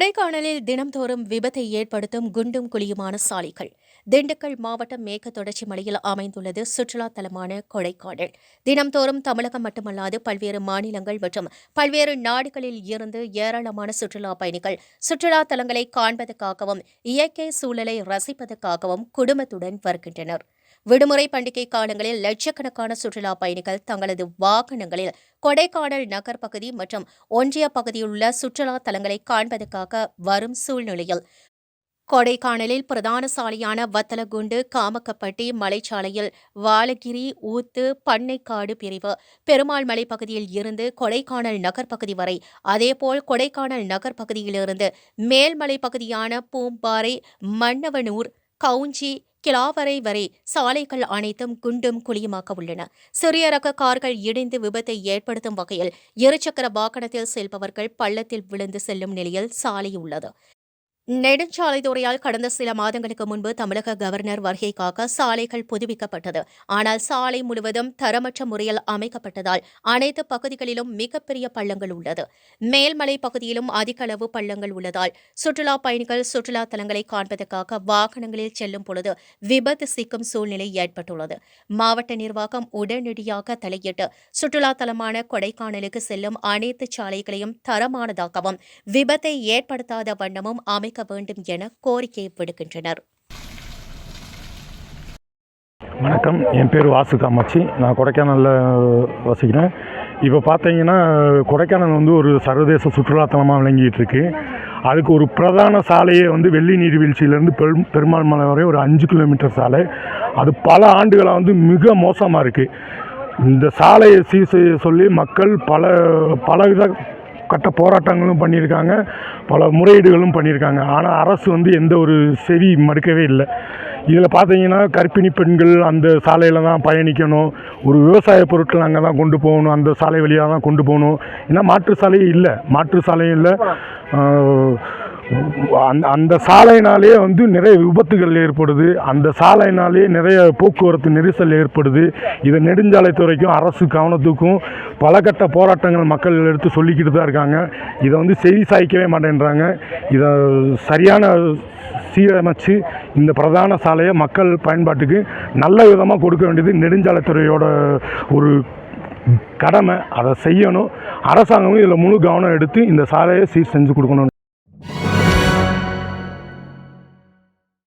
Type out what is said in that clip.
கொடைக்கானலில் தினம்தோறும் விபத்தை ஏற்படுத்தும் குண்டும் குழியுமான சாலைகள். திண்டுக்கல் மாவட்டம் மேற்கு தொடர்ச்சி மலையில் அமைந்துள்ளது சுற்றுலா தலமான கொடைக்கானல். தினம்தோறும் தமிழகம் மட்டுமல்லாது பல்வேறு மாநிலங்கள் மற்றும் பல்வேறு நாடுகளில் இருந்து ஏராளமான சுற்றுலா பயணிகள் சுற்றுலா தலங்களை காண்பதற்காகவும் இயற்கை சூழலை ரசிப்பதற்காகவும் குடும்பத்துடன் வருகின்றனர். விடுமுறை பண்டிகை காலங்களில் லட்சக்கணக்கான சுற்றுலா பயணிகள் தங்களது வாகனங்களில் கொடைக்கானல் நகர் பகுதி மற்றும் ஒன்றிய பகுதியில் உள்ள சுற்றுலா தலங்களை காண்பதற்காக வரும் சூழ்நிலையில். கொடைக்கானலில் பிரதான சாலையான வத்தலகுண்டு காமக்கப்பட்டி மலைச்சாலையில் வாலகிரி ஊத்து பண்ணைக்காடு பிரிவு பெருமாள் மலை பகுதியில் இருந்து கொடைக்கானல் நகர் பகுதி வரை அதேபோல் கொடைக்கானல் நகர் பகுதியிலிருந்து மேல்மலை பகுதியான பூம்பாறை மன்னவனூர் கவுஞ்சி கிளாவரை வரை சாலைகள் அனைத்தும் குண்டும் குழியுமாக உள்ளன. சிறிய ரக கார்கள் இடிந்து விபத்தை ஏற்படுத்தும் வகையில் இருசக்கர வாகனத்தில் செல்பவர்கள் பள்ளத்தில் விழுந்து செல்லும் நிலையில் சாலை உள்ளது. நெடுஞ்சாலைத்துறையால் கடந்த சில மாதங்களுக்கு முன்பு தமிழக கவர்னர் வருகைக்காக சாலைகள் புதுப்பிக்கப்பட்டது. ஆனால் சாலை முழுவதும் தரமற்ற முறையில் அமைக்கப்பட்டதால் அனைத்து பகுதிகளிலும் மிகப்பெரிய பள்ளங்கள் உள்ளது. மேல்மலை பகுதியிலும் அதிக அளவு பள்ளங்கள் உள்ளதால் சுற்றுலா பயணிகள் சுற்றுலா தலங்களை காண்பதற்காக வாகனங்களில் செல்லும் பொழுது விபத்து சிக்கும் சூழ்நிலை ஏற்பட்டுள்ளது. மாவட்ட நிர்வாகம் உடனடியாக தலையிட்டு சுற்றுலா தலமான கொடைக்கானலுக்கு செல்லும் அனைத்து சாலைகளையும் தரமானதாகவும் விபத்தை ஏற்படுத்தாத வண்ணமும் அமைக்க வேண்டும் என கோரிக்கை விடுக்கின்றனர். வணக்கம். என் பேர் வாசு காமாட்சி. நான் கொடைக்கானலில் வசிக்கிறேன். இப்போ பார்த்தீங்கன்னா கொடைக்கானல் வந்து ஒரு சர்வதேச சுற்றுலாத்தலமாக விளங்கிட்டு இருக்கு அதுக்கு ஒரு பிரதான சாலையே வந்து வெள்ளி நீர்வீழ்ச்சியிலேருந்து பெரும் பெருமாள் மலை வரை ஒரு அஞ்சு கிலோமீட்டர் சாலை. அது பல ஆண்டுகளாக வந்து மிக மோசமாக இருக்குது இந்த சாலையை சீர் சொல்லி மக்கள் பல பல வித கட்ட போராட்டங்களும் பண்ணியிருக்காங்க பல முறையீடுகளும் பண்ணியிருக்காங்க. ஆனால் அரசு வந்து எந்த ஒரு செவி மறுக்கவே இல்லை. இதில் பார்த்தீங்கன்னா கர்ப்பிணி பெண்கள் அந்த சாலையில் தான் பயணிக்கணும். ஒரு விவசாய பொருட்கள் அங்கே தான் கொண்டு போகணும். அந்த சாலை வழியாக தான் கொண்டு போகணும். ஏன்னா மாற்று சாலையே இல்லை. மாற்று சாலையும் இல்லை. அந்த அந்த சாலையினாலே வந்து நிறைய விபத்துகள் ஏற்படுது. அந்த சாலையினாலே நிறைய போக்குவரத்து நெரிசல் ஏற்படுது. இதை நெடுஞ்சாலைத்துறைக்கும் அரசு கவனத்துக்கும் பல கட்ட போராட்டங்கள் மக்கள் எடுத்து சொல்லிக்கிட்டு தான் இருக்காங்க. இதை வந்து செய்தி சாய்க்கவே மாட்டேன்றாங்க. இதை சரியான சீரமைச்சு இந்த பிரதான சாலையை மக்கள் பயன்பாட்டுக்கு நல்ல விதமாக கொடுக்க வேண்டியது நெடுஞ்சாலைத்துறையோட ஒரு கடமை. அதை செய்யணும். அரசாங்கமும் இதில் முழு கவனம் எடுத்து இந்த சாலையை சீர் செஞ்சு கொடுக்கணும்